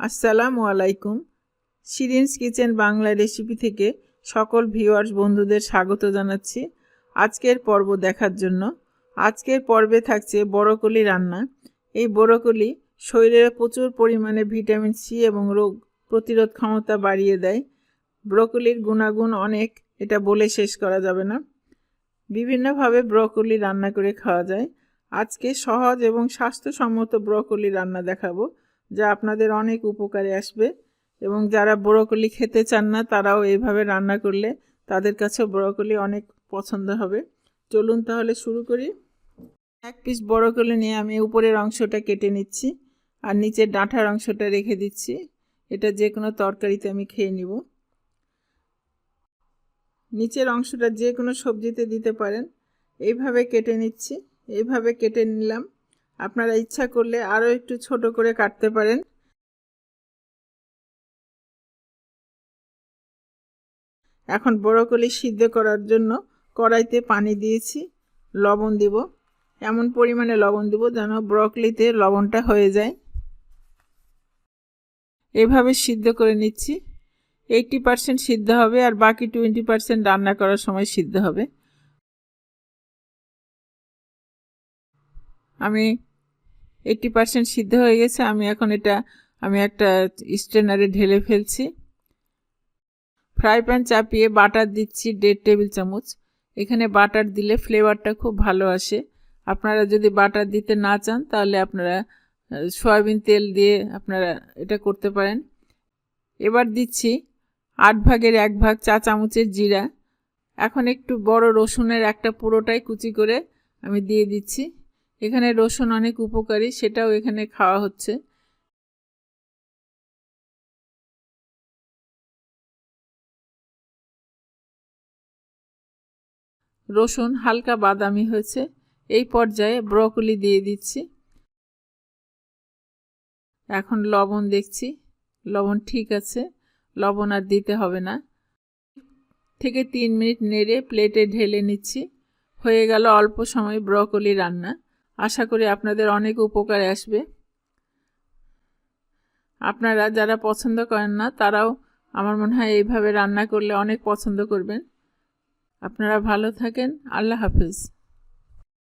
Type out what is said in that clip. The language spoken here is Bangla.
আসসালামু আলাইকুম। শিরিনস কিচেন বাংলা রেসিপি থেকে সকল ভিউয়ার্স বন্ধুদের স্বাগত জানাচ্ছি আজকের পর্ব দেখার জন্য। আজকের পর্বে থাকছে বরকলি রান্না। এই বরকলি শরীরে প্রচুর পরিমাণে ভিটামিন সি এবং রোগ প্রতিরোধ ক্ষমতা বাড়িয়ে দেয়। ব্রকলির গুণাগুণ অনেক, এটা বলে শেষ করা যাবে না। বিভিন্নভাবে ব্রকলি রান্না করে খাওয়া যায়। আজকে সহজ এবং স্বাস্থ্যসম্মত ব্রকলি রান্না দেখাবো। যা আপনাদের অনেক উপকারে আসবে। এবং যারা ব্রকলি খেতে চান না, তারাও এইভাবে রান্না করলে তাদের কাছে ব্রকলি অনেক পছন্দ হবে। চলুন তাহলে শুরু করি। এক পিস ব্রকলি নিয়ে আমি উপরের অংশটা কেটে নিচ্ছি আর নিচের ডাঁটার অংশটা রেখে দিচ্ছি। এটা যে কোনো তরকারিতে আমি খেয়ে নিব। নিচের অংশটা যে কোনো সবজিতে দিতে পারেন। এইভাবে কেটে নিচ্ছি। এইভাবে কেটে নিলাম। আপনারা ইচ্ছা করলে আরও একটু ছোট করে কাটতে পারেন। এখন বড়কলি সিদ্ধ করার জন্য কড়াইতে পানি দিয়েছি, লবণ দিব। এমন পরিমাণে লবণ দিব যেন ব্রকলিতে লবণটা হয়ে যায়। এভাবে সিদ্ধ করে নিচ্ছি। এইটটি পারসেন্ট সিদ্ধ হবে আর বাকি টোয়েন্টি পারসেন্ট রান্না করার সময় সিদ্ধ হবে। আমি এইটটি পারসেন্ট সিদ্ধ হয়ে গেছে, আমি এখন এটা, আমি একটা স্ট্রেনারে ঢেলে ফেলছি। ফ্রাই প্যান চাপিয়ে বাটার দিচ্ছি দেড় টেবিল চামচ। এখানে বাটার দিলে ফ্লেভারটা খুব ভালো আসে। আপনারা যদি বাটার দিতে না চান, তাহলে আপনারা সয়াবিন তেল দিয়ে আপনারা এটা করতে পারেন। এবার দিচ্ছি আট ভাগের এক ভাগ চা চামচের জিরা। এখন একটু বড় রসুনের একটা পুরোটাই কুচি করে আমি দিয়ে দিচ্ছি। এখানে রসুন অনেক উপকারী, সেটাও এখানে খাওয়া হচ্ছে। রসুন হালকা বাদামি হয়েছে। এই পর্যায়ে ব্রকলি দিয়ে দিচ্ছি। এখন লবণ দেখছি। লবণ ঠিক আছে, লবণ আর দিতে হবে না। থেকে তিন মিনিট নেড়ে প্লেটে ঢেলে নিচ্ছি। হয়ে গেল অল্প সময় ব্রকলি রান্না। আশা করি আপনাদের অনেক উপকারে আসবে। আপনারা যারা পছন্দ করেন না, তারাও আমার মনে হয় এইভাবে রান্না করলে অনেক পছন্দ করবেন। আপনারা ভালো থাকেন। আল্লাহ হাফিজ।